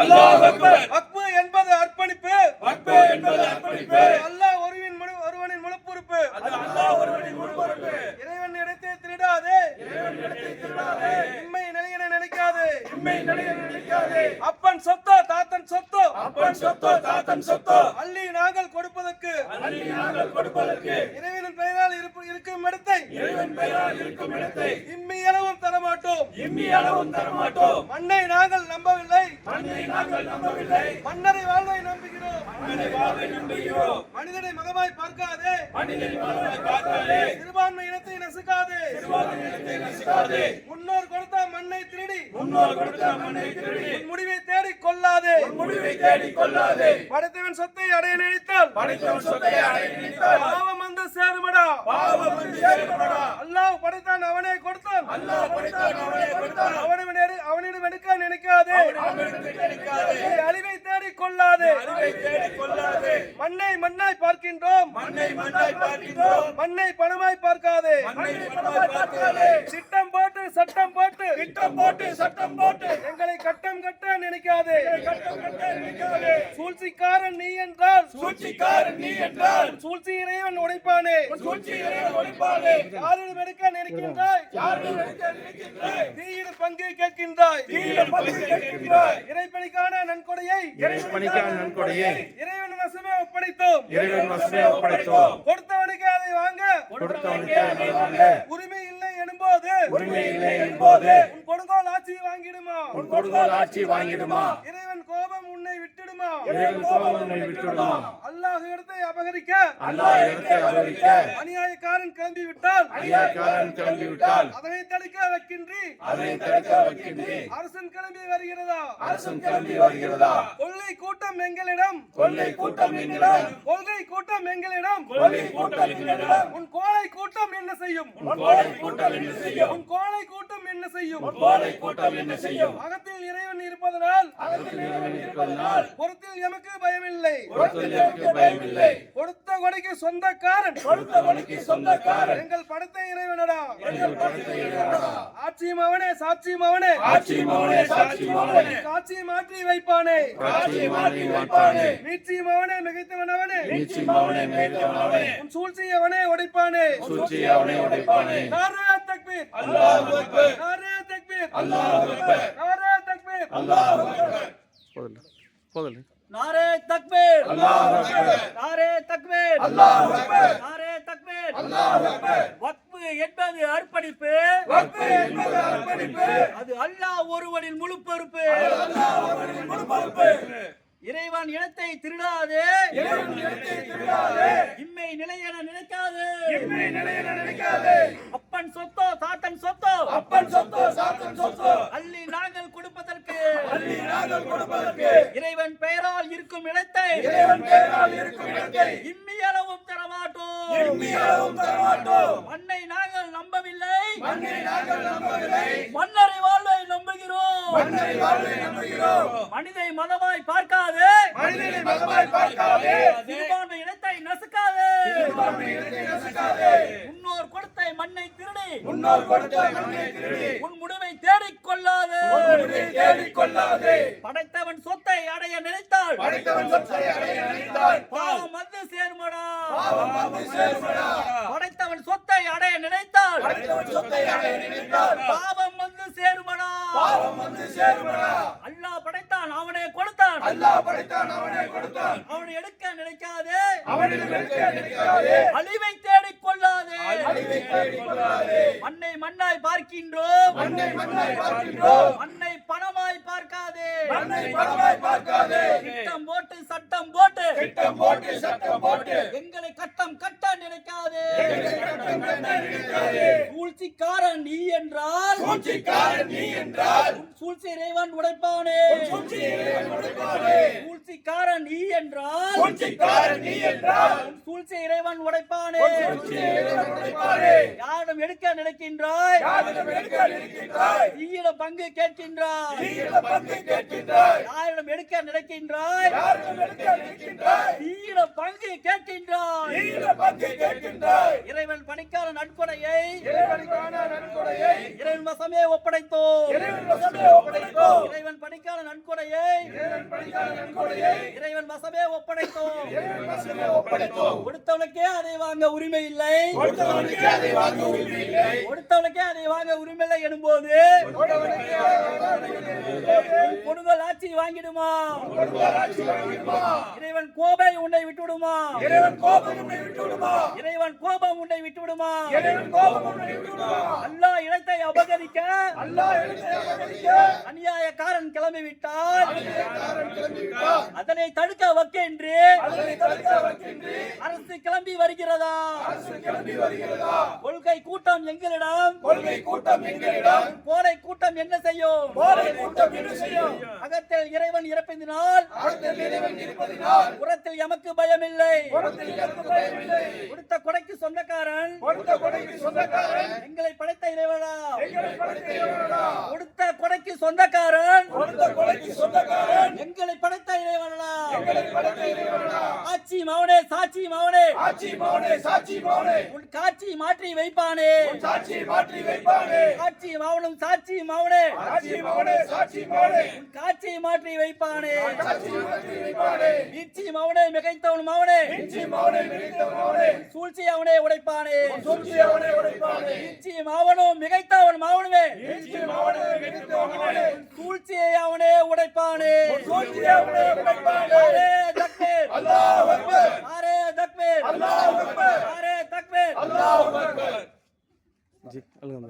அல்லாஹ் அக்பர். அக்பு என்பது அர்ப்பணிப்பு. அக்பு என்பது அர்ப்பணிப்பு. அல்லாஹ் ஒருவின் முழு ஒருவனின் முழு பொறுப்பு அது அல்லாஹ் ஒருவனின் முழு பொறுப்பு இறைவன் இடத்தை திருடாதே. இறைவன் இடத்தை திருடாதே. இம்மை நிலையென நினைக்காதே. உண்மை நிலைய நினைக்காதே. அப்பன் சொத்தோ தாத்தன் சொத்தோ. அப்பன் சொத்தோ தாத்தன் சொத்தோ. அள்ளி நாங்கள் கொடுப்பதற்கு. அள்ளி நாங்கள் கொடுப்பதற்கு. இறைவனின் பெயரால் இருக்கும் இடத்தை. இறைவன் பெயரால் இருக்கும் இடத்தை. இம்மி தரமாட்டோம் இம்மி அளவும் தரமாட்டோம் மண்ணை நாங்கள் நம்பவில்லை. மண்ணை நாங்கள் நம்பவில்லை. மன்னரை வாழ்வை நம்புகிறோம். மண்ணை வாழ்வை நம்புகிறோம். மனிதனை மகமாய் பார்க்காதே. மனிதன் வாழ்வை காத்தாலே சிறுபான்மை இனத்தை நசுக்காதே. நிலத்தை நசுக்காதே. முன்னோர் கொடுத்த மண்ணை திருடி. முன்னோர் கொடுத்த மண்ணை திருடி. முடிவை தேடி கொள்ளாதே. முடிவை தேடிக் கொள்ளாதே. படைத்தவன் சொத்தை அடைய நினைத்தால். படைத்தவன் சொத்தை அடைய நினைத்தால். பாவம் வந்து சேருமடா. பாவம் வந்து சேருமடா. அல்லாஹ் படைத்தான் அவனே கொடுத்தான் அவனிடம் எடு- அவனிடம் எடுக்க நினைக்காதே. அழிவை தேடிக் கொள்ளாதே மண்ணை மண்ணாய் பார்க்கின்றோம். மண்ணை மண்ணாய் பார்க்கின்றோம். மண்ணை பணமாய் பார்க்காதே. மண்ணை பணமாய் பார்க்காதே. சிட்டம் போட்டு சட்டம் போட்டு. திட்டம் போட்டு சட்டம் போட்டு. எங்களை கட்டம் கட்ட நினைக்காதே. கட்டம் கட்ட நினைக்காதே. சூழ்ச்சிக்காரன் நீ என்றால். சூழ்ச்சிக்காரன் நீ என்றால். சூழ்ச்சி இறைவன் உடைப்பானே. சூழ்ச்சியை ஒழிப்பாதே யாரிடம் எடுக்க நினைக்கின்றாய்? யாரும் நினைக்க நினைக்கின்றாய்? தீயிட பங்கு கேட்கின்றாய். தீய பங்கு கேட்கின்றாய். இறைப்பணிக்கான நன்கொடையை. பணிக்கான நன்கொடையை. இறைவன் வசமே ஒப்படைத்தோம். இறைவன் வசமே ஒப்படைத்தோம். கொடுத்தவனுக்கு அதை வாங்க. கொடுத்தவனுக்கு அதை வாங்க. உரிமை இல்லை எனும்போது. உரிமை இல்லை கொடுங்கோல் ஆட்சி வாங்கிடுமா? உன் கொடுங்கோல் ஆட்சி வாங்கிடுமா? இறைவன் கோபம் உன்னை விட்டுடுமா? இறைவன் கோபம் உன்னை விட்டுடுமா? அல்லாஹ் இடத்தை அபகரிக்க. அல்லாஹ் இடத்தை அவரிக்க அநியாயக்காரன் கிளம்பி விட்டால் ஐயாக்காரன் கிளம்பி விட்டால் அதனை தடுக்க வைக்கின்றி. அதை தடுக்க வைக்கின்றே. அரசன் கிளம்பி வருகிறதா? அரசும் கிளம்பி வருகிறதா? கொள்ளை கூட்டம் எங்களிடம். கொள்ளை கூட்டம் எங்களிடம். கொள்கை கூட்டம் எங்களிடம். கொள்ளை கூட்டம் எங்களிடம். உன் கோழை கூட்டம் என்ன செய்யும்? கோழை கூட்டம் என்ன செய்யும்? உன் கோழை கூட்டம் என்ன செய்யும்? கோழை கூட்டம் என்ன செய்யும்? அகத்தில் இறைவன் இருப்பதனால் அகத்தில் இறைவன் இருப்பதனால் புறத்தில் எமக்கு பயமில்லை. புறத்தில் எனக்கு பயமில்லை. கொடைக்கு சொந்தக்காரன். கொடுத்தவனுக்கு சொந்தக்காரன். எங்கள் படத்தை இறைவனடா. எங்கள் படத்தை இறைவனா. ஆட்சியும் அவனே சாட்சியும் அவனே. ஆட்சி மௌனே சாட்சி மௌனே காட்சி மாற்றி வைப்பானே. காட்சி மாற்றி வைப்பானே. மீட்சியும் அவனே மிகைத்தவன் அவனே. நீச்சி மௌனே மேய்த்தவனே உன் சூழ்ச்சி அவனே உடைப்பானே. சூழ்ச்சி அவனை உடைப்பானே. நாரே தக்பீர். அல்லாஹ் அக்பர். நாரே தக்பீர். அல்லாஹ் அக்பர். நாரே தக்பீர். அல்லாஹ் அக்பர். நாரே தக்பீர். அல்லாஹ் அக்பர். நாரே தக்பீர். அல்லாஹ் அக்பர். நாரே தக்பீர். அல்லாஹ் அக்பர். வக்பு என்பது அர்ப்பணிப்பு. வக்பு என்பது அர்ப்பணிப்பு. அது அல்லாஹ் ஒருவனின் முழு பொறுப்பு. அல்லாஹ் ஒருவனின் முழு பொறுப்பு. இறைவன் இனத்தை திருடாதே. இறைவன் நிலத்தை திருடாதே. இம்மை நிலை என நினைக்காதே. இம்மை நிலைய நினைக்காதே. அப்பன் சொத்தோ தாத்தன் சொத்தோ. அப்பன் சொத்தோ சாத்தன் சொத்தோ. நாங்கள் கொடுப்பதற்கு. இறைவன் பெயரால் இருக்கும் இடத்தை இறைவன் பெயரால் இருக்கும் இடத்தை. இம்மி அளவும் தரமாட்டோம். இம்மி அளவும் தரமாட்டோம். மண்ணை நாங்கள் நம்பவில்லை. மண்ணை நாங்கள் நம்பவில்லை. மன்னரை வாழ்வை நம்புகிறோம். வாழ்வை நம்புகிறோம். மனிதை மதமாய் பார்க்காதே. மனிதனை மதமாய் பார்க்காதே. சிறுபான்மை இனத்தை நசுக்காதே. சிறுபான்மை இனத்தை நசுக்காதே. முன்னோர் கொடுத்த மண்ணை திருடி. முன்னோர் கொடுத்த மண்ணை திருடி. உன் தேடிக் கொள்ளாதே படைத்தவன் சொத்தை அடைய நினைத்தால் படைத்தவன் சொத்தை அடைய நினைத்தால் பாவம் வந்து சேர்மடா. பாவம் வந்து சேருமடா. படைத்தவன் சொத்தை அடைய நினைத்தால் படைத்தவன் சொத்தை அடைய நினைத்தால் பாவம் வந்து சேருமடா. பாவம் வந்து சேருமடா. அல்லாஹ் படைத்தான் அவனே கொடுத்தான். அல்லாஹ் படைத்தான் அவனை கொடுத்தான். அவனை எடுக்க நினைக்காதே. அவனிடம் இருக்க நினைக்காதே. அழிவை தேடிக் கொள்ளாதே அழிவை தேடிக் கொள்ளாதே மண்ணை மண்ணாய் பார்க்கின்றோம். மண்ணை மண்ணாய் பார்க்கின்றோம் மண்ணை பணமாய் பார்க்காதே மண்ணை பணமாய் பார்க்காதே. திட்டம் போட்டு சட்டம் போட்டு. திட்டம் போட்டு சட்டம் போட்டு. எங்களை கட்டம் கட்ட நினைக்காதே. சூழ்ச்சிக்காரன் நீ என்றால். சூழ்ச்சிக்காரன் நீ என்றால். சூழ்ச்சி இறைவன் உடைப்பானே. சூழ்ச்சி இறைவன் உடைப்பானே. சூழ்ச்சிக்காரன் நீ என்றால். சூழ்ச்சிக்காரன் நீ என்றால். சூழ்ச்சி இறைவன் உடைப்பானே. சூழ்ச்சி இறைவன் உடைப்பானே. யாரிடம் எடுக்க நினைக்கின்றாய்? யாரிடம் எடுக்க நினைக்கின்றாய்? பங்கு கேட்கின்றாய். பங்கு கேட்கின்றாய். யாரிடம் எடுக்க நினைக்கின்றாய்? யாரிடம் எடுக்க நினைக்கின்றாய்? பங்கு கேட்கின்றாய். ஈர பங்கு கேட்கின்றாய். இறைவன் பணிக்கான நன்கொடையை இறைவனுக்கான நன்கொடையை இறைவன் வசமே ஒப்படைத்தோம். இறைவன் வசமே ஒப்படைத்தோம். இறைவன் பணிக்கான நன்கொடையை இறைவன் பணிக்கான நன்கொடையை இறைவன் வசமே ஒப்படைத்தோம். இறைவன் வசமே ஒப்படைத்தோம். கொடுத்தவனுக்கே அதை வாங்க உரிமை இல்லை. கொடுத்தவனுக்கு அதை வாங்க உரிமை இல்லை கொடுத்தவனுக்கே அதை வாங்க உரிமை இல்லை எனும்போது. கொடுங்கல் ஆட்சி வாங்கிடுமா? இறைவன் கோபை உன்னை விட்டுவிடுமா? இறைவன் கோபம் உன்னை விட்டுவிடுமா? இறைவன் கோபம் உன்னை விட்டுவிடுமா? இறைவன் கோபம் உன்னை விட்டுவிடுமா? அல்லாஹ் இடத்தை அபகரிக்க அல்லாஹ் எழுத்தை அபகரிக்க அநியாயக்காரன் கிளம்பி. அதனை தடுக்க வக்கென்று. அரசு கிளம்பி வருகிறதா? கொள்கை கூட்டம் எங்களிடம். கொள்கை கூட்டம் எங்களிடம். கோடை கூட்டம் என்ன செய்யும்? போரை கூட்டம் என்ன செய்யும்? அகத்தில் இறைவன் இறப்பினால் அகத்தில் இறைவன் இருப்பதினால் புறத்தில் எமக்கு பயமில்லை. புறத்தில் எனக்கு பயமில்லை. கொடுத்த கொடைக்கு சொந்தக்காரன் கொடுத்த கொடைக்கு சொந்தக்காரன் எங்களை படைத்த இறைவனா? எங்களை படைத்த இறைவனா? கொடுத்த கொடைக்கு சொந்தக்காரன். எங்களை படைத்த இறைவனா ஆட்சி மவனே சாட்சி மவனே ஆட்சி மௌனே சாட்சி மௌனே உன் காட்சி மாற்றி வைப்பானே. சாட்சி மாற்றி வைப்பானே. ஆட்சி மவனும் சாட்சி மவனே ஆட்சி மௌனே சாட்சி மௌனே உன் காட்சி மாற்றி வைப்பானே. சாட்சி மாற்றி வைப்பானே. மவனே மிகைத்தவன் மௌனே மிகுந்த மௌனே சூழ்ச்சி அவனே உடைப்பானே. சூழ்ச்சி அவனை உடைப்பானே. வீழ்ச்சி மாவனும் மிகைத்தவன் மாவனுமே இஞ்சி மௌனே மிகுந்த மௌனே சூழ்ச்சியை அவனே உடைப்பானே. சூழ்ச்சியை அவனே உடைப்பானே. அரே தக்பீர் அல்லாஹ் அக்பர். அரே தக்பீர் அல்லாஹ் அக்பர். அரே தக்பீர் அல்லாஹ் அக்பர். ஜி அல்கம்